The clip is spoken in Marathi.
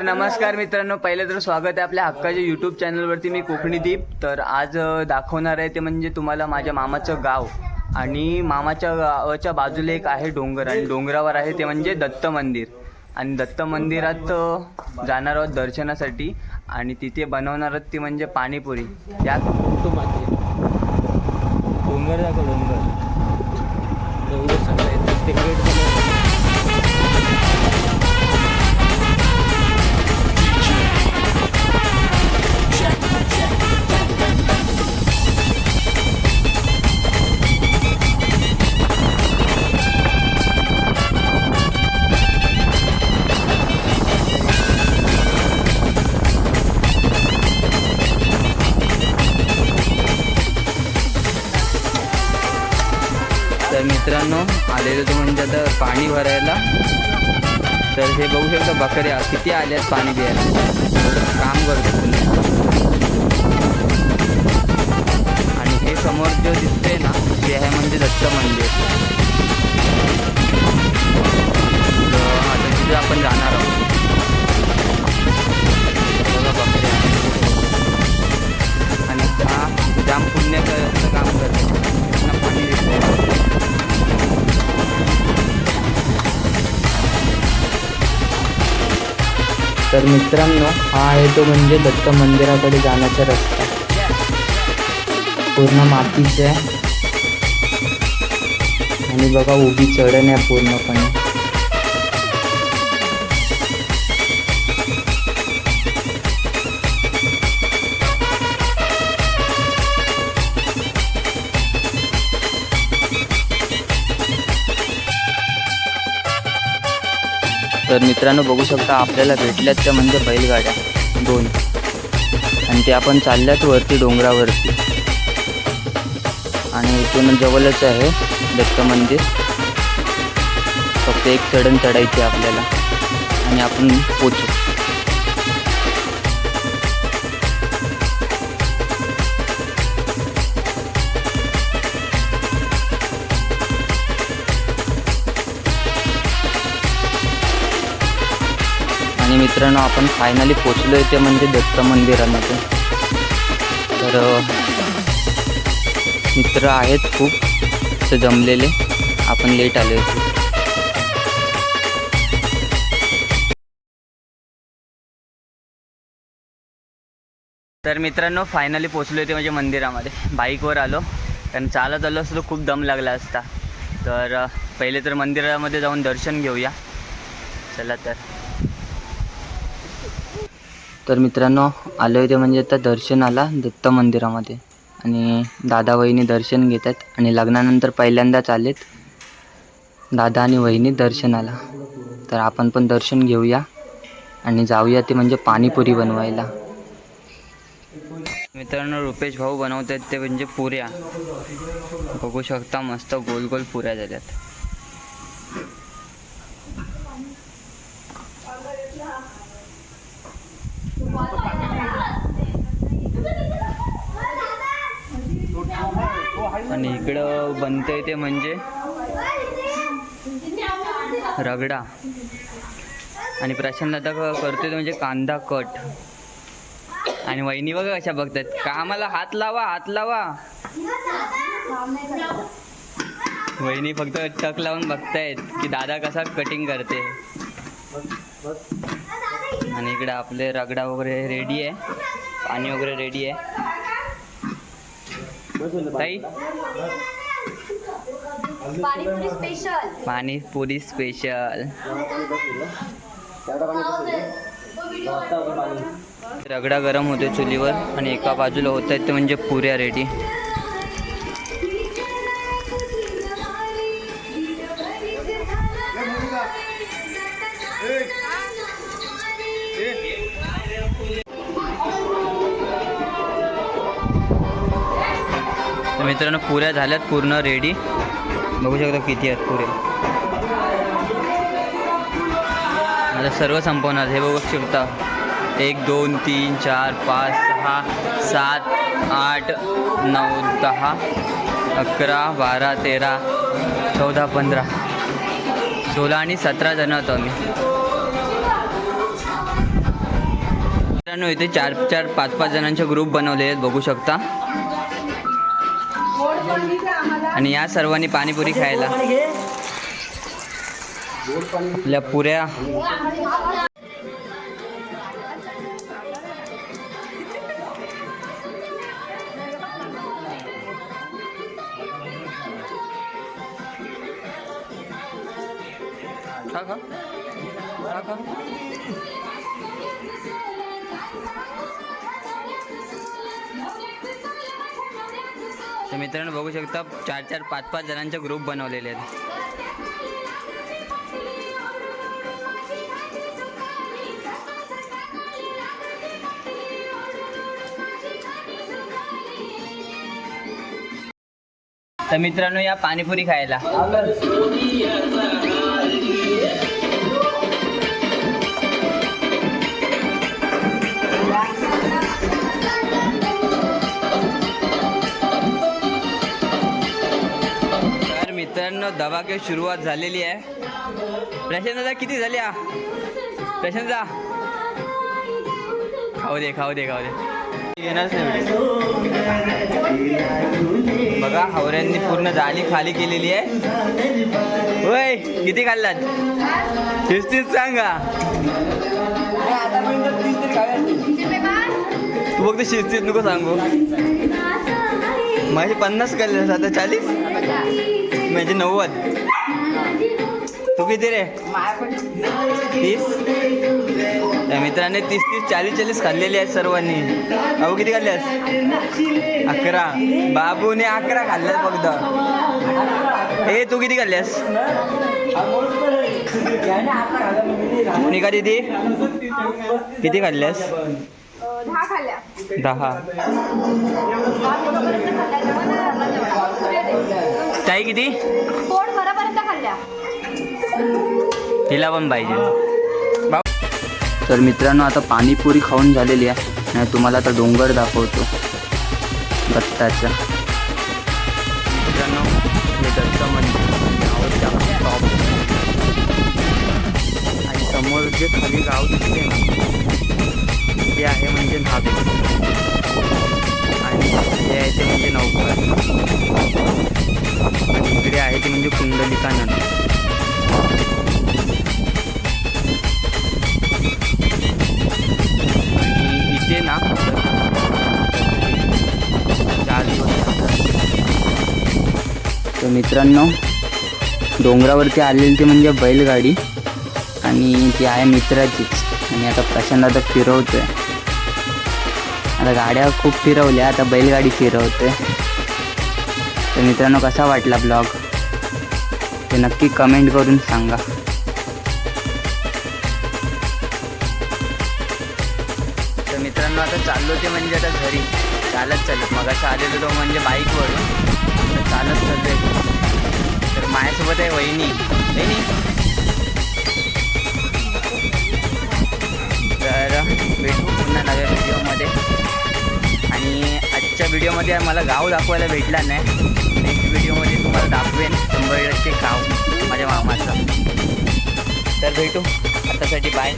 नमस्कार मित्रांनो पहिले तर स्वागत आहे आपल्या हक्काच्या यूट्यूब चॅनलवरती मी कोकणी दीप तर आज दाखवणार आहे ते म्हणजे तुम्हाला माझ्या मामाचं गाव आणि मामाच्या गावाच्या बाजूला एक आहे डोंगर आणि डोंगरावर आहे ते म्हणजे दत्त मंदिर. आणि दत्त मंदिरात जाणार आहोत दर्शनासाठी आणि तिथे बनवणार आहोत ती म्हणजे पाणीपुरी. या डोंगर डोंगर. डोंगर सगळं आलेलो तो म्हणजे आता पाणी भरायला. तर हे बघू शकता बकऱ्या किती आल्यात पाणी प्यायला काम करतो तुम्ही. आणि हे समोर जे दिसतंय ना ते आहे म्हणजे दत्त मंदिर. आता तिथे आपण जाणार आहोत. बघा बकऱ्या. आणि हा जाम पुण्य करायचं काम करतो. पाणी देतो तर मित्रांनो हा आहे तो म्हणजे दत्त मंदिराकडे जाण्याचा रस्ता. पूर्ण मातीचे आहे. आणि बघा उभी चढण आहे पूर्णपणे. तर मित्रांनो बघू शकता आपल्याला भेटल्यात त्या म्हणजे बैलगाड्या दोन. आणि ते आपण चालल्यात वरती डोंगरावरती. आणि इथून जवळच आहे दत्त मंदिर. फक्त एक चढण चढायची आहे आपल्याला. आणि आपण पोचू. आणि मित्रांनो आपण फायनली पोचलो आहे ते म्हणजे दत्त मंदिरामध्ये. तर मित्र आहेत खूप तर जमलेले. आपण लेट आलो आहे तर मित्रांनो फायनली पोचलो होते म्हणजे मंदिरामध्ये. बाईकवर आलो. कारण चालत आलो असतो खूप दम लागला असता. तर पहिले तर मंदिरामध्ये जाऊन दर्शन घेऊया. चला तर. तर मित्रांनो आलो आहे ते म्हणजे आता दर्शनाला दत्त मंदिरामध्ये. आणि दादा वहिनी दर्शन घेत आहेत आणि लग्नानंतर पहिल्यांदाच आलेत दादा आणि वहिनी दर्शनाला. तर आपण पण दर्शन घेऊया आणि जाऊया ते म्हणजे पाणीपुरी बनवायला. मित्रांनो रुपेश भाऊ बनवत आहेत ते म्हणजे पुऱ्या. बघू शकता मस्त गोल गोल पुऱ्या झाल्यात. आणि इकडं बनतंय ते म्हणजे रगडा. आणि प्रशांत दादा क- करतोय ते म्हणजे कांदा कट. आणि वहिनी बघा कशा बघतात का हात लावा हात लावा. वहिनी फक्त टक लावून बघतायत की दादा कसा कटिंग करते. आणि इकडे आपले रगडा वगैरे रेडी आहे. पाणी वगैरे रेडी आहे. ताई? पाणीपुरी स्पेशल पाणीपुरी स्पेशल रगडा गरम होते चुलीवर आणि एका बाजूला होत आहेत ते म्हणजे पुऱ्या रेडी तर मित्रांनो पुऱ्या झाल्यात पूर्ण रेडी बघू शकतो किती आहेत पुऱ्या. आता सर्व संपवणार हे बघू शकता. एक दोन तीन चार पाच सहा सात आठ नऊ दहा अकरा बारा तेरा चौदा पंधरा. सोळा आणि सतरा जण होतो आम्ही. मित्रांनो इथे चार चार पाच पाच जणांचे ग्रुप बनवले आहेत बघू शकता. आणि या सर्वांनी पाणीपुरी खायला. आपल्या पुऱ्या. खा खा. तर मित्रांनो बघू शकता चार चार पाच पाच जणांचे ग्रुप बनवलेले आहेत. तर मित्रांनो या पाणीपुरी खायला. मित्रांनो दबाके सुरुवात झालेली आहे. प्रशांत दादा किती झाल्या प्रशांत दा. खाऊ दे खाऊ दे खाऊ दे. येणारच नाही बघा हावऱ्यांनी पूर्ण जाळी खाली केलेली आहे. होय किती खाल्लात? तीस तीस सांगा. तू फक्त शिस्तीत नको सांगू. माझे पन्नास खाल्ले आता चाळीस? म्हणजे नव्वद. तू किती रे? तीस? त्या मित्राने तीस तीस चाळीस चाळीस खाल्लेली आहेत सर्वांनी. अहो किती खाल्ल्यास? अकरा. बाबूने अकरा खाल्ल्यास फक्त. ए तू किती खाल्ल्यास? मोनिका दिदी किती खाल्ल्यास? दहा खाल्ल्या. दहा. ताई किती? पोट भरापर्यंत खाल्ल्या. तिला पण पाहिजे. तर मित्रांनो आता पाणीपुरी खाऊन झालेली आहे. आणि तुम्हाला आता डोंगर दाखवतो. दत्ताचं. मित्रांनो दत्त. आणि समोर जे खाली गाव दिसते ना ते आहे म्हणजे न्हावे आणि हे आहे ते म्हणजे नौकर आणि इकडे आहे ते म्हणजे कुंडलिका नदी ना तर मित्रांनो डोंगरावरती आलेली ती म्हणजे बैलगाडी. आणि ती आहे मित्राचीच. आणि आता प्रशांत आता फिरवतोय. आता गाड्या खूप फिरवल्या आता बैलगाडी फिरवते तर मित्रांनो कसा वाटला ब्लॉग? ते नक्की कमेंट करून सांगा. तर मित्रांनो आता चाललो ते म्हणजे आता घरी. चालत चालत. मग असं आलेलो तो म्हणजे बाईकवरून. आता चालत चाललोय. तर माझ्यासोबत आहे वहिनी. वहिनी? व्हिडिओमध्ये मला गाव दाखवायला भेटला नाही. नेक्स्ट व्हिडिओमध्ये तुम्हाला दाखवेन. शंभर टक्के गाव माझ्या मामाचं. तर भेटू. आतासाठी बाय